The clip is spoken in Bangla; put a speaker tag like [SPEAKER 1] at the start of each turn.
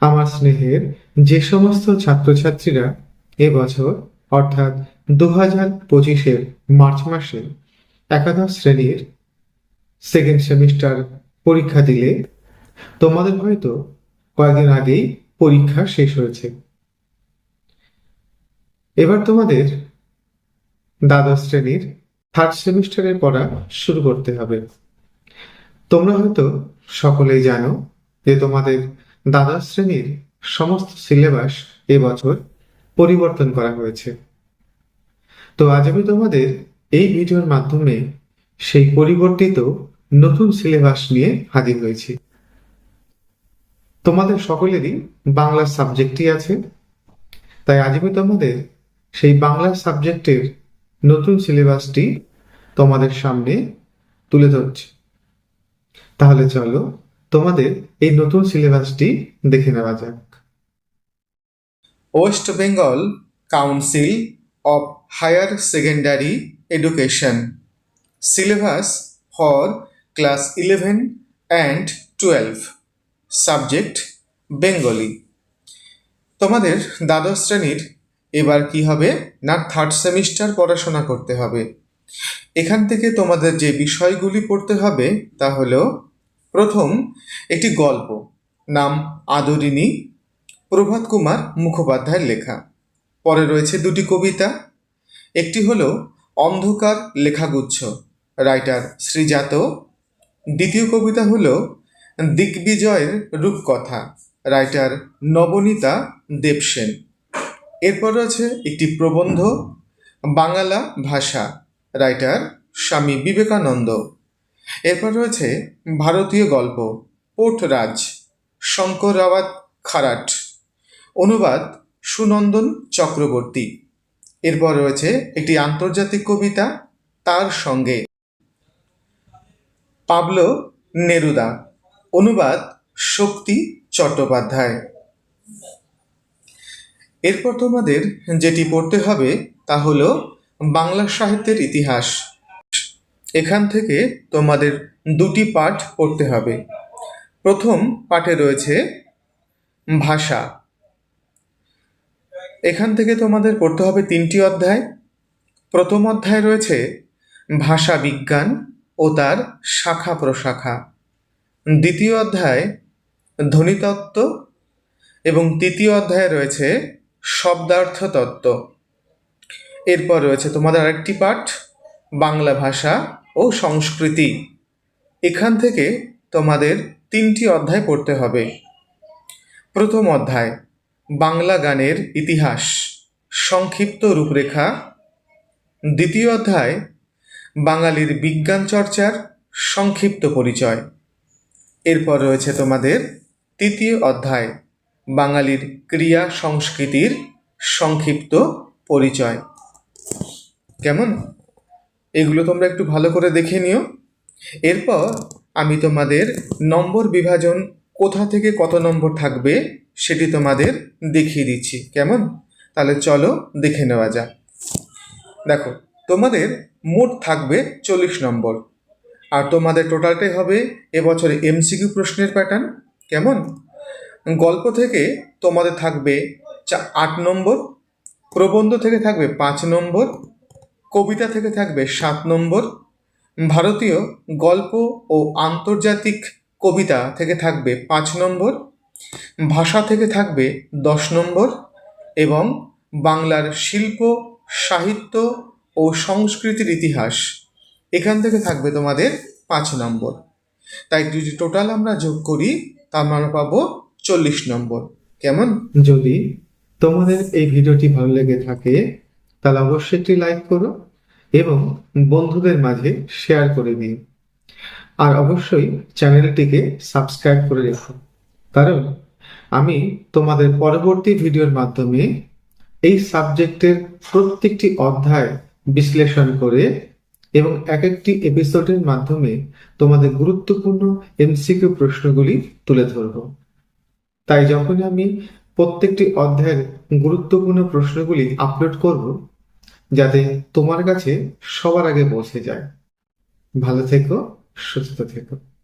[SPEAKER 1] আমার স্নেহের যে সমস্ত ছাত্রছাত্রীরা এবছর অর্থাৎ দু হাজার পঁচিশের মার্চ মাসে একাদশ শ্রেণির সেকেন্ড সেমিস্টার পরীক্ষা দিলে, তোমাদের হয়তো কয়েকদিন আগেই পরীক্ষা শেষ হয়েছে। এবার তোমাদের দ্বাদশ শ্রেণির থার্ড সেমিস্টারের পড়া শুরু করতে হবে। তোমরা হয়তো সকলেই জানো যে তোমাদের দ্বাদশ শ্রেণির সমস্ত সিলেবাস এবছর পরিবর্তন করা হয়েছে। তো আজ আমি তোমাদের এই ভিডিওর মাধ্যমে সেই পরিবর্তিত নতুন সিলেবাস নিয়ে হাজির হয়েছি। তোমাদের সকলেরই বাংলা সাবজেক্টই আছে। তাই আজ আমি তোমাদের সেই বাংলা সাবজেক্টের নতুন সিলেবাসটি তোমাদের সামনে তুলে ধরছি। তাহলে চলো তোমাদের এই নতুন সিলেবাসটি দেখে নেওয়া যাক।
[SPEAKER 2] West Bengal council of higher secondary education syllabus for class eleven and twelve subject Bengali তোমাদের দ্বাদশ শ্রেণির এবার কি হবে? না থার্ড সেমিস্টার পড়াশোনা করতে হবে? এখান থেকে তোমাদের যে বিষয়গুলি পড়তে হবে তা হলো প্রথম একটি গল্প, নাম আদরিণী প্রভাত কুমার মুখোপাধ্যায়ের লেখা। পরে রয়েছে দুটি কবিতা, একটি হল অন্ধকার লেখাগুচ্ছ, রাইটার শ্রীজাত। দ্বিতীয় কবিতা হল দিগ্বিজয়ের রূপকথা, রাইটার নবনীতা দেবসেন। এরপর রয়েছে একটি প্রবন্ধ, বাংলা ভাষা, রাইটার স্বামী বিবেকানন্দ। এরপর রয়েছে ভারতীয় গল্প পোর্টরাজ শঙ্কর রাওয়াত খারাট, অনুবাদ সুনন্দন চক্রবর্তী। এরপর রয়েছে একটি আন্তর্জাতিক কবিতা, তার সঙ্গে। পাবলো নেরুদা, অনুবাদ শক্তি চট্টোপাধ্যায়। এরপর তোমাদের যেটি পড়তে হবে তা হলো বাংলা সাহিত্যের ইতিহাস। এখান থেকে তোমাদের দুটি পাঠ পড়তে হবে। প্রথম পাঠে রয়েছে ভাষা। এখান থেকে তোমাদের পড়তে হবে তিনটি অধ্যায়। প্রথম অধ্যায় রয়েছে ভাষা বিজ্ঞান ও তার শাখা প্রশাখা। দ্বিতীয় অধ্যায় ধ্বনিতত্ত্ব এবং তৃতীয় অধ্যায়ে রয়েছে শব্দার্থ তত্ত্ব এরপর রয়েছে তোমাদের আরেকটি পাঠ, বাংলা ভাষা ও সংস্কৃতি। এখান থেকে তোমাদের তিনটি অধ্যায় পড়তে হবে। প্রথম অধ্যায়, বাংলা গানের ইতিহাস, সংক্ষিপ্ত রূপরেখা। দ্বিতীয় অধ্যায়, বাঙালির বিজ্ঞান চর্চার সংক্ষিপ্ত পরিচয়। এরপর রয়েছে তোমাদের তৃতীয় অধ্যায়, বাঙালির ক্রিয়া সংস্কৃতির সংক্ষিপ্ত পরিচয়। কেমন? এগুলো তোমরা একটু ভালো করে দেখে নিও। এরপর আমি তোমাদের নম্বর বিভাজন কোথা থেকে কত নম্বর থাকবে সেটি তোমাদের দেখিয়ে দিচ্ছি। কেমন? তাহলে চলো দেখে নেওয়া যাক। দেখো, তোমাদের মোট থাকবে চল্লিশ নম্বর। আর তোমাদের টোটালটাই হবে এবছরে এমসিকিউ প্রশ্নের প্যাটার্ন কেমন? গল্প থেকে তোমাদের থাকবে আট নম্বর, প্রবন্ধ থেকে থাকবে পাঁচ নম্বর কবিতা থেকে থাকবে সাত নম্বর। ভারতীয় গল্প ও আন্তর্জাতিক কবিতা থেকে থাকবে পাঁচ নম্বর। ভাষা থেকে থাকবে দশ নম্বর এবং বাংলার শিল্প, সাহিত্য ও সংস্কৃতির ইতিহাস এখান থেকে থাকবে তোমাদের পাঁচ নম্বর। তাই যদি টোটাল আমরা যোগ করি তা আমরা পাবো চল্লিশ নম্বর। কেমন?
[SPEAKER 1] যদি তোমাদের এই ভিডিওটি ভালো লেগে থাকে, তাহলে অবশ্যই একটি লাইক করো। এবং বন্ধুদের মাঝে শেয়ার করে দিও আর অবশ্যই চ্যানেলটিকে সাবস্ক্রাইব করে রেখো। কারণ আমি তোমাদের পরবর্তী ভিডিওর মাধ্যমে এই সাবজেক্টের প্রত্যেকটি অধ্যায় বিশ্লেষণ করে এবং এক একটি এপিসোডের মাধ্যমে তোমাদের গুরুত্বপূর্ণ এমসিকিউ প্রশ্নগুলি তুলে ধরব। তাই যখন আমি প্রত্যেকটি অধ্যায়ের গুরুত্বপূর্ণ প্রশ্নগুলি আপলোড করব যাতে তোমার কাছে সবার আগে পৌঁছে যায়। ভালো থেকো সুস্থ থেকো।